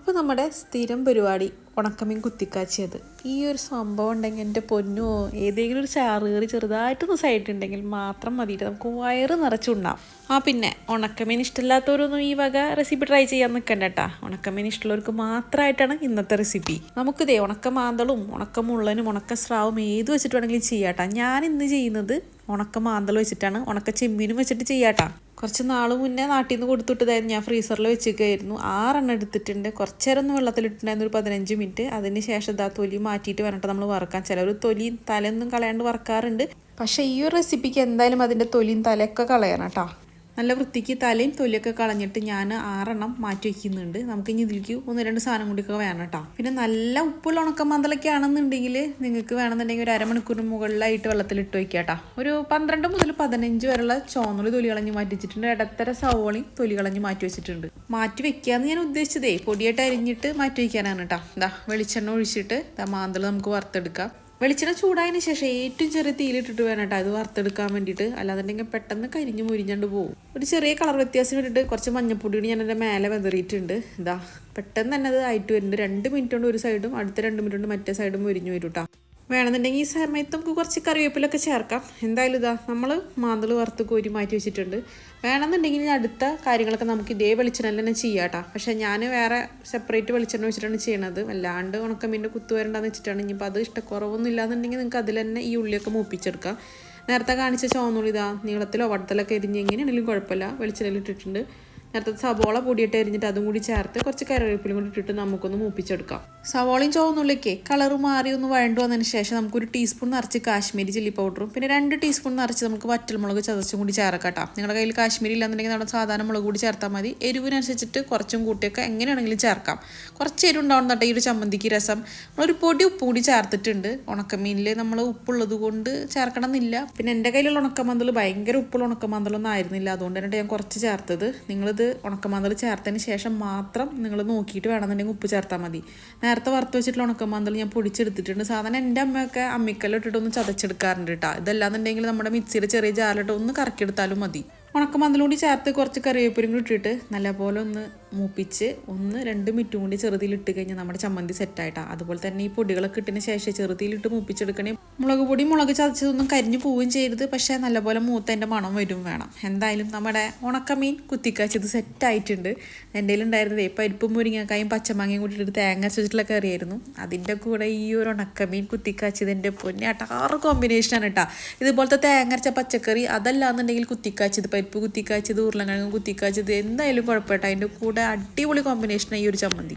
അപ്പോൾ നമ്മുടെ സ്ഥിരം പരിപാടി ഉണക്കമീൻ കുത്തിക്കാച്ചിയത് ഈ ഒരു സംഭവം ഉണ്ടെങ്കിൽ എന്റെ പൊന്നോ ഏതെങ്കിലും ഒരു ചാറ് കയറി ചെറുതായിട്ടൊന്ന് സൈഡിലുണ്ടെങ്കിൽ മാത്രം മതിയിട്ട് നമുക്ക് വയറ് നിറച്ചുണ്ടാവും ആ പിന്നെ ഉണക്കമീൻ ഇഷ്ടമില്ലാത്തവരൊന്നും ഈ വക റെസിപ്പി ട്രൈ ചെയ്യാൻ നിൽക്കണ്ട കേട്ടാ ഉണക്കമീൻ ഇഷ്ടമുള്ളവർക്ക് മാത്രമായിട്ടാണ് ഇന്നത്തെ റെസിപ്പി നമുക്കിതേ ഉണക്ക മാന്തളും ഉണക്ക മുള്ളനും ഉണക്ക സ്രാവും ഏത് വെച്ചിട്ട് വേണമെങ്കിലും ചെയ്യാട്ടാ ഞാൻ ഇന്ന് ചെയ്യുന്നത് ഉണക്ക മാന്തൾ വെച്ചിട്ടാണ്. ഉണക്ക ചെമ്മീനും വെച്ചിട്ട് ചെയ്യാട്ടാ കുറച്ച് നാൾ മുന്നേ നാട്ടിൽ നിന്ന് കൊടുത്തിട്ടതായിരുന്നു ഞാൻ ഫ്രീസറിൽ വെച്ചിരിക്കുകയായിരുന്നു ആറെണ്ണം എടുത്തിട്ടുണ്ട്. കുറച്ച് നേരം ഒന്ന് വെള്ളത്തിലിട്ടിട്ടുണ്ടായിരുന്നു ഒരു പതിനഞ്ച് മിനിറ്റ്. അതിന് ശേഷം ഇതാ തൊലി മാറ്റിയിട്ട് വന്നിട്ട് നമ്മൾ വറക്കാൻ ചിലർ തൊലിയും തലയൊന്നും കളയാണ്ട് വറക്കാറുണ്ട്. പക്ഷേ ഈ ഒരു റെസിപ്പിക്ക് എന്തായാലും അതിന്റെ തൊലിയും തലയൊക്കെ കളയണം കേട്ടോ. നല്ല വൃത്തിക്ക് തലയും തൊലിയൊക്കെ കളഞ്ഞിട്ട് ഞാൻ ആറെണ്ണം മാറ്റി വയ്ക്കുന്നുണ്ട് നമുക്ക് ഇനി ഇതിലേക്ക് ഒന്ന് രണ്ട് സാധനം കൂടിയൊക്കെ വേണം കേട്ടോ. പിന്നെ നല്ല ഉപ്പുള്ള ഉണക്കമന്തലൊക്കെ ആണെന്നുണ്ടെങ്കിൽ നിങ്ങൾക്ക് വേണമെന്നുണ്ടെങ്കിൽ ഒരു അരമണിക്കൂറിന് മുകളിലായിട്ട് വെള്ളത്തിൽ ഇട്ട് വയ്ക്കുക കേട്ടോ. ഒരു പന്ത്രണ്ട് മുതൽ പതിനഞ്ച് വരെയുള്ള ചോന്നുള്ളി തൊലി കളഞ്ഞ് മാറ്റി വെച്ചിട്ടുണ്ട്. ഇടത്തര സവോളയും തൊലി കളഞ്ഞ് മാറ്റി വെച്ചിട്ടുണ്ട്. മാറ്റി വെക്കാന്ന് ഞാൻ ഉദ്ദേശിച്ചതേ പൊടിയായിട്ട് അരിഞ്ഞിട്ട് മാറ്റി വയ്ക്കാനാണ് കേട്ടോ. ഇതാ വെളിച്ചെണ്ണ ഒഴിച്ചിട്ട് മാന്തൽ നമുക്ക് വറുത്തെടുക്കാം. വെളിച്ചെണ്ണ ചൂടായതിന് ശേഷം ഏറ്റവും ചെറിയ തീയിലിട്ടിട്ട് വേണം കേട്ടോ. അത് വറുത്തെടുക്കാൻ വേണ്ടിയിട്ട്. അല്ലാന്നുണ്ടെങ്കിൽ പെട്ടെന്ന് കരിഞ്ഞ് മുരിഞ്ഞണ്ട് പോകും ഒരു ചെറിയ കളർ വ്യത്യാസം വേണ്ടിയിട്ട് കുറച്ച് മഞ്ഞപ്പൊടി ഞാൻ എന്റെ മേലെ വെതറിയിട്ടുണ്ട്. ഇതാ പെട്ടെന്ന് തന്നെ അത് ആയിട്ട് വരുന്നുണ്ട്. രണ്ട് മിനിറ്റ് കൊണ്ട് ഒരു സൈഡും അടുത്ത രണ്ട് മിനിറ്റ് കൊണ്ട് മറ്റേ സൈഡും മുരിഞ്ഞു വരും കേട്ടോ. വേണമെന്നുണ്ടെങ്കിൽ ഈ സമയത്ത് നമുക്ക് കുറച്ച് കറിവേപ്പിലൊക്കെ ചേർക്കാം. എന്തായാലും ഇതാ നമ്മൾ മാന്തൾ വറുത്ത് കോരി മാറ്റി വെച്ചിട്ടുണ്ട്. വേണമെന്നുണ്ടെങ്കിൽ ഇനി അടുത്ത കാര്യങ്ങളൊക്കെ നമുക്ക് ഇതേ വെളിച്ചെണ്ണ തന്നെ ചെയ്യാം കേട്ടോ പക്ഷേ ഞാൻ വേറെ സെപ്പറേറ്റ് വെളിച്ചെണ്ണ വെച്ചിട്ടാണ് ചെയ്യണത്. അല്ലാണ്ട് ഉണക്കമീന്റെ കുത്തു വരണ്ടെന്ന് വെച്ചിട്ടാണ്. ഇനിയിപ്പോൾ അത് ഇഷ്ടക്കുറവൊന്നും ഇല്ലാന്നുണ്ടെങ്കിൽ നിങ്ങൾക്ക് അതിൽ തന്നെ ഈ ഉള്ളിയൊക്കെ മൂപ്പിച്ചെടുക്കാം. നേരത്തെ കാണിച്ച ചോന്നുള്ളിതാ നീളത്തിലോ വട്ടത്തിലൊക്കെ എരിഞ്ഞ് എങ്ങനെയാണെങ്കിലും കുഴപ്പമില്ല. വെളിച്ചെണ്ണയിൽ ഇട്ടിട്ടുണ്ട്. നേരത്തെ സവോള പൊടിയിട്ട് എരിഞ്ഞിട്ട് അതും കൂടി ചേർത്ത് കുറച്ച് കറിവേപ്പിലും കൂടി ഇട്ടിട്ട് നമുക്കൊന്ന് മൂപ്പിച്ചെടുക്കാം. സവോളയും ചോന്നുള്ളിലേക്ക് കളർ മാറി ഒന്ന് വഴണ്ടു വന്നതിന് ശേഷം നമുക്കൊരു ടീസ്പൂൺ നിറച്ച് കാശ്മീരി ചില്ലി പൗഡറും പിന്നെ രണ്ട് ടീസ്പൂൺ നിറച്ച് നമുക്ക് വറ്റൽമുളക് ചതച്ചും കൂടി ചേർക്കട്ടാ നിങ്ങളുടെ കയ്യിൽ കാശ്മീരി ഇല്ലാന്നുണ്ടെങ്കിൽ നമ്മുടെ സാധാരണ മുളക് കൂടി ചേർത്താൽ മതി. എരിവിനനുസരിച്ചിട്ട് കുറച്ചും കൂട്ടിയൊക്കെ എങ്ങനെയാണെങ്കിലും ചേർക്കാം. കുറച്ച് എരിവ് ഉണ്ടാവുന്നുണ്ട് ഈ ഒരു ചമ്മന്തിക്ക് രസം. നമ്മളൊരു പൊടി ഉപ്പ് കൂടി ചേർത്തിട്ടുണ്ട്. ഉണക്കമീനിൽ നമ്മൾ ഉപ്പുള്ളത് കൊണ്ട് ചേർക്കണം എന്നില്ല പിന്നെ എന്റെ കയ്യിലുള്ള ഉണക്കമന്തൽ ഭയങ്കര ഉപ്പുള്ള ഉണക്കമന്തലൊന്നും ആയിരുന്നില്ല. അതുകൊണ്ട് തന്നെ ഞാൻ കുറച്ച് ചേർത്തത്. നിങ്ങളിത് ഉണക്കമാന്തൽ ചേർത്തതിന് ശേഷം മാത്രം നിങ്ങൾ നോക്കിയിട്ട് വേണമെന്നുണ്ടെങ്കിൽ ഉപ്പ് ചേർത്താൽ മതി. നേരത്തെ വറുത്ത് വെച്ചിട്ടുള്ള ഉണക്കമാന്തൽ ഞാൻ പൊടിച്ചെടുത്തിട്ടുണ്ട്. സാധാരണ എന്റെ അമ്മയൊക്കെ അമ്മിക്കല്ലിട്ടിട്ട് ഒന്ന് ചതച്ചെടുക്കാറുണ്ട് കേട്ടോ. ഇതല്ലാന്നുണ്ടെങ്കിൽ നമ്മുടെ മിക്സിയുടെ ചെറിയ ജാലിട്ട് ഒന്ന് കറക്കിയെടുത്താലും മതി. ഉണക്കമാന്തലും കൂടി ചേർത്ത് കുറച്ച് കറിവേപ്പിലും കൂടി ഇട്ടിട്ട് നല്ലപോലെ ഒന്ന് മൂപ്പിച്ച് ഒന്ന് രണ്ട് മിനിറ്റും കൂടി ചെറുതിയിലിട്ട് കഴിഞ്ഞാൽ നമ്മുടെ ചമ്മന്തി സെറ്റായിട്ടാണ് അതുപോലെ തന്നെ ഈ പൊടികളൊക്കെ ഇട്ടതിന് ശേഷം ചെറുതിയിലിട്ട് മൂപ്പിച്ചെടുക്കണേ. മുളക് പൊടി മുളക് ചതച്ചതൊന്നും കരിഞ്ഞു പോവുകയും ചെയ്യരുത്. പക്ഷേ നല്ലപോലെ മൂത്തതിന്റെ മണം വരും വേണം. എന്തായാലും നമ്മുടെ ഉണക്കമീൻ കുത്തിക്കാച്ചത് സെറ്റായിട്ടുണ്ട്. എന്റെ ഉണ്ടായിരുന്നത് പരിപ്പും മുരിങ്ങക്കായും പച്ചമാങ്ങയും കൂടി ഇട്ട് തേങ്ങ വെച്ചിട്ടുള്ള കറിയായിരുന്നു. അതിന്റെ കൂടെ ഈ ഒരു ഉണക്കമീൻ കുത്തിക്കാച്ചതിന്റെ പൊന്നെ അട്ടാറ് കോമ്പിനേഷനാണ് കേട്ടോ ഇതുപോലത്തെ തേങ്ങ അരച്ച പച്ചക്കറി അതല്ലാന്നുണ്ടെങ്കിൽ കുത്തിക്കാച്ചത് പരിപ്പ് കുത്തിക്കാച്ചത് ഉരുളക്കിഴങ്ങ് കുത്തിക്കാച്ചത് എന്തായാലും കുഴപ്പമില്ല. അതിന്റെ കൂടെ അടിപൊളി കോമ്പിനേഷനാണ് ഈ ഒരു ചമ്മന്തി.